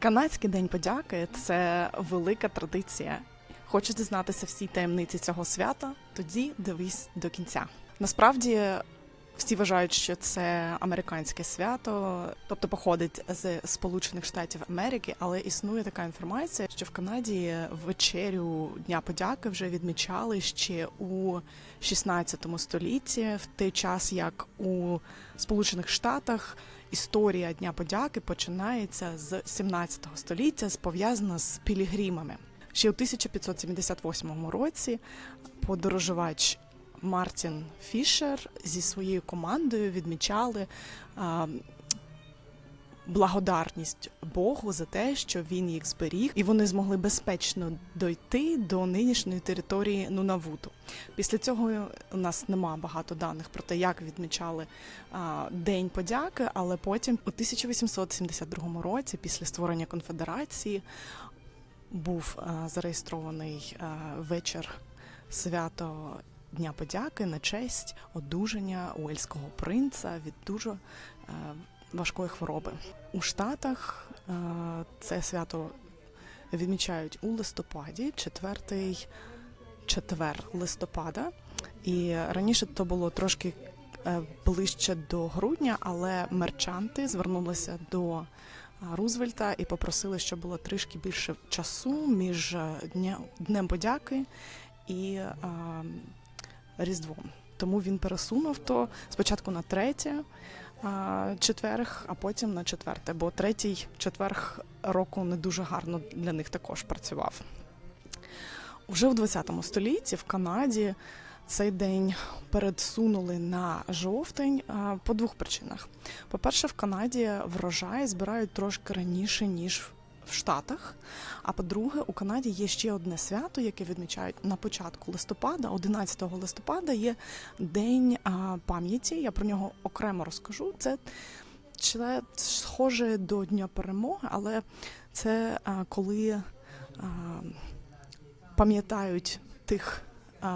Канадський день подяки це велика традиція. Хочеш дізнатися всі таємниці цього свята? Тоді дивись до кінця. Насправді всі вважають, що це американське свято, тобто походить з Сполучених Штатів Америки, але існує така інформація, що в Канаді вечерю Дня подяки вже відмічали ще у 16 столітті, в той час як у Сполучених Штатах історія Дня подяки починається з 17 століття, пов'язана з пілігримами. Ще у 1578 році подорожувач Мартін Фішер зі своєю командою відмічали благодарність Богу за те, що він їх зберіг, і вони змогли безпечно дойти до нинішньої території Нунавуту. Після цього у нас нема багато даних про те, як відмічали День подяки, але потім у 1872 році, після створення конфедерації, був зареєстрований вечір свято Дня подяки на честь одужання уельського принца від дуже е, важкої хвороби. У Штатах е, це свято відмічають у листопаді, четвертий четвер листопада. І раніше то було трошки е, ближче до грудня, але мерчанти звернулися до Рузвельта і попросили, щоб було трішки більше часу між Днем подяки і Різдвом. Тому він пересунув то спочатку на третє четверг, а потім на четверте, бо третій четверг року не дуже гарно для них також працював. Уже в 20 столітті в Канаді цей день пересунули на жовтень по двох причинах. По-перше, в Канаді врожай збирають трошки раніше, ніж в Штатах. А по-друге, у Канаді є ще одне свято, яке відмічають на початку листопада, 11 листопада, є День пам'яті. Я про нього окремо розкажу. Це чи- схоже до Дня перемоги, але це коли пам'ятають тих.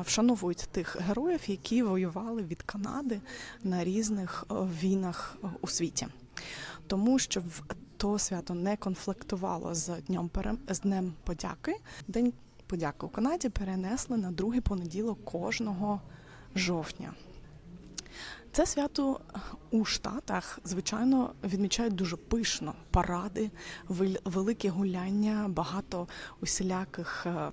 Вшановують тих героїв, які воювали від Канади на різних війнах у світі, тому що в то свято не конфліктувало з днем з днем подяки. День подяки у Канаді перенесли на другий понеділок кожного жовтня. Це свято у Штатах, звичайно, відмічають дуже пишно. Паради, вел- великі гуляння, багато усіляких е,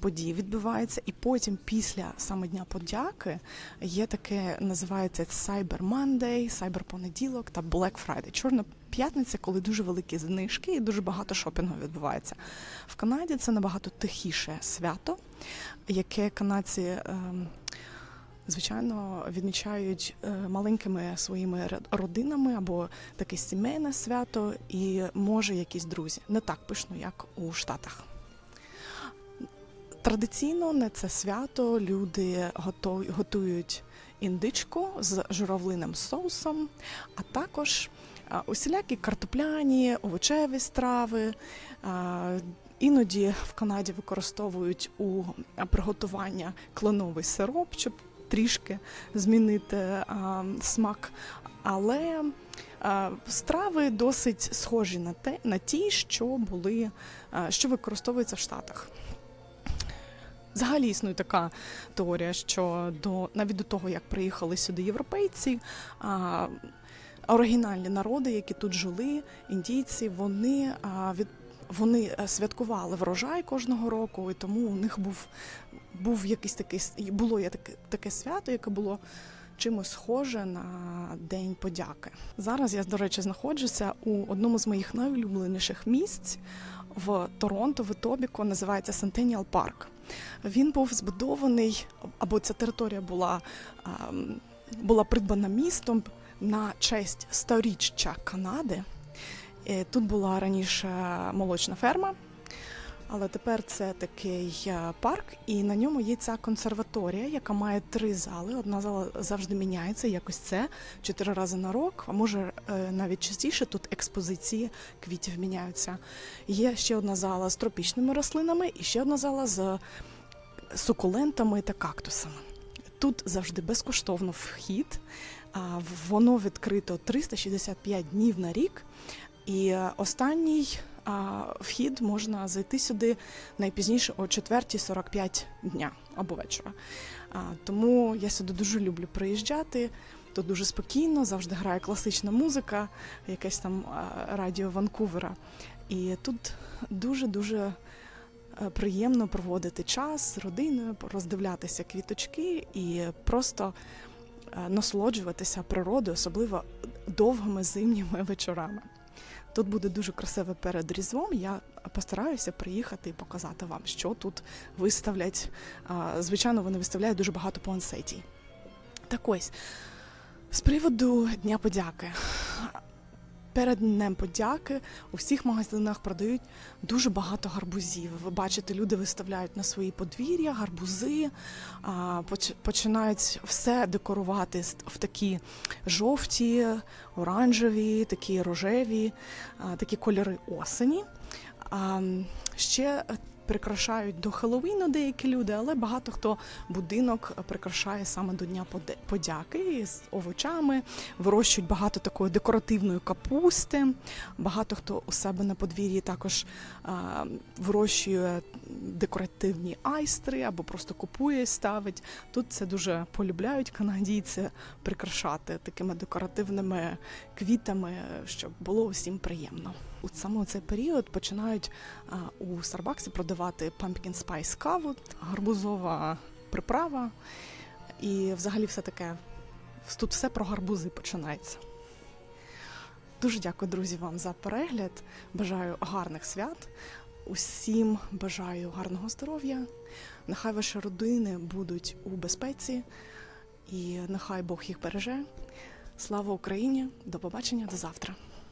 подій відбувається. І потім, після саме Дня подяки, є таке, називається Cyber Monday, Cyber понеділок та Black Friday. Чорна п'ятниця, коли дуже великі знижки і дуже багато шопінгу відбувається. В Канаді це набагато тихіше свято, яке канадці. ем, Звичайно, відмічають е, маленькими своїми родинами або таке сімейне свято, і може якісь друзі. Не так пишно, як у Штатах. Традиційно на це свято люди готують індичку з журавлиним соусом, а також усілякі картопляні, овочеві страви. Іноді в Канаді використовують у приготування кленовий сироп, щоб трішки змінити смак. Але страви досить схожі на те, на ті, що були, що використовуються в Штатах. Взагалі існує така теорія, що до навіть до того, як приїхали сюди європейці, оригінальні народи, які тут жили, індійці, вони від вони е, святкували врожай кожного року, і тому у них був, був якийсь такий було є таке, таке свято, яке було чимось схоже на День подяки. Зараз я, до речі, знаходжуся у одному з моїх найулюбленіших місць в Торонто, в Етобіко, називається Centennial Park. Він був збудований, або ця територія була, була придбана містом на честь сторіччя Канади. Е, Тут була раніше молочна ферма, але тепер це такий е, парк, і на ньому є ця консерваторія, яка має три зали. Одна зала завжди міняється, якось це чотири рази на рок, а може е, навіть частіше тут експозиції квітів міняються. Є ще одна зала з тропічними рослинами, і ще одна зала з сукулентами та кактусами. Тут завжди безкоштовно вхід. А, Воно відкрито 365 днів на рік. І останній вхід можна зайти сюди найпізніше о 4.45 дня або вечора. Тому я сюди дуже люблю приїжджати. Тут дуже спокійно, завжди грає класична музика, якесь там радіо Ванкувера. І тут дуже-дуже е, приємно проводити час з родиною, роздивлятися квіточки і просто насолоджуватися природою, особливо довгими зимніми вечорами. Тут буде дуже красиве перед Різдвом. Я постараюся приїхати і показати вам, що тут виставлять. Звичайно, вони виставляють дуже багато пуансетій. Так ось, з приводу Дня подяки. Перед Днем подяки у всіх магазинах продають дуже багато гарбузів. Ви бачите, люди виставляють на свої подвір'я гарбузи, починають все декорувати в такі жовті, оранжеві, такі рожеві, такі кольори осені. А, ще прикрашають до Хеллоуіну деякі люди, але багато хто будинок прикрашає саме до Дня подяки з овочами, вирощують багато такої декоративної капусти. Багато хто у себе на подвір'ї також а, вирощує декоративні айстри або просто купує і ставить. Тут це дуже полюбляють канадійці прикрашати такими декоративними квітами, щоб було усім приємно. У саме цей період починають у Старбаксі продавати pumpkin spice каву, гарбузова приправа, і взагалі все таке. Тут все про гарбузи починається. Дуже дякую, друзі, вам за перегляд. Бажаю гарних свят. Усім бажаю гарного здоров'я. Нехай ваші родини будуть у безпеці, і нехай Бог їх береже. Слава Україні! До побачення до завтра.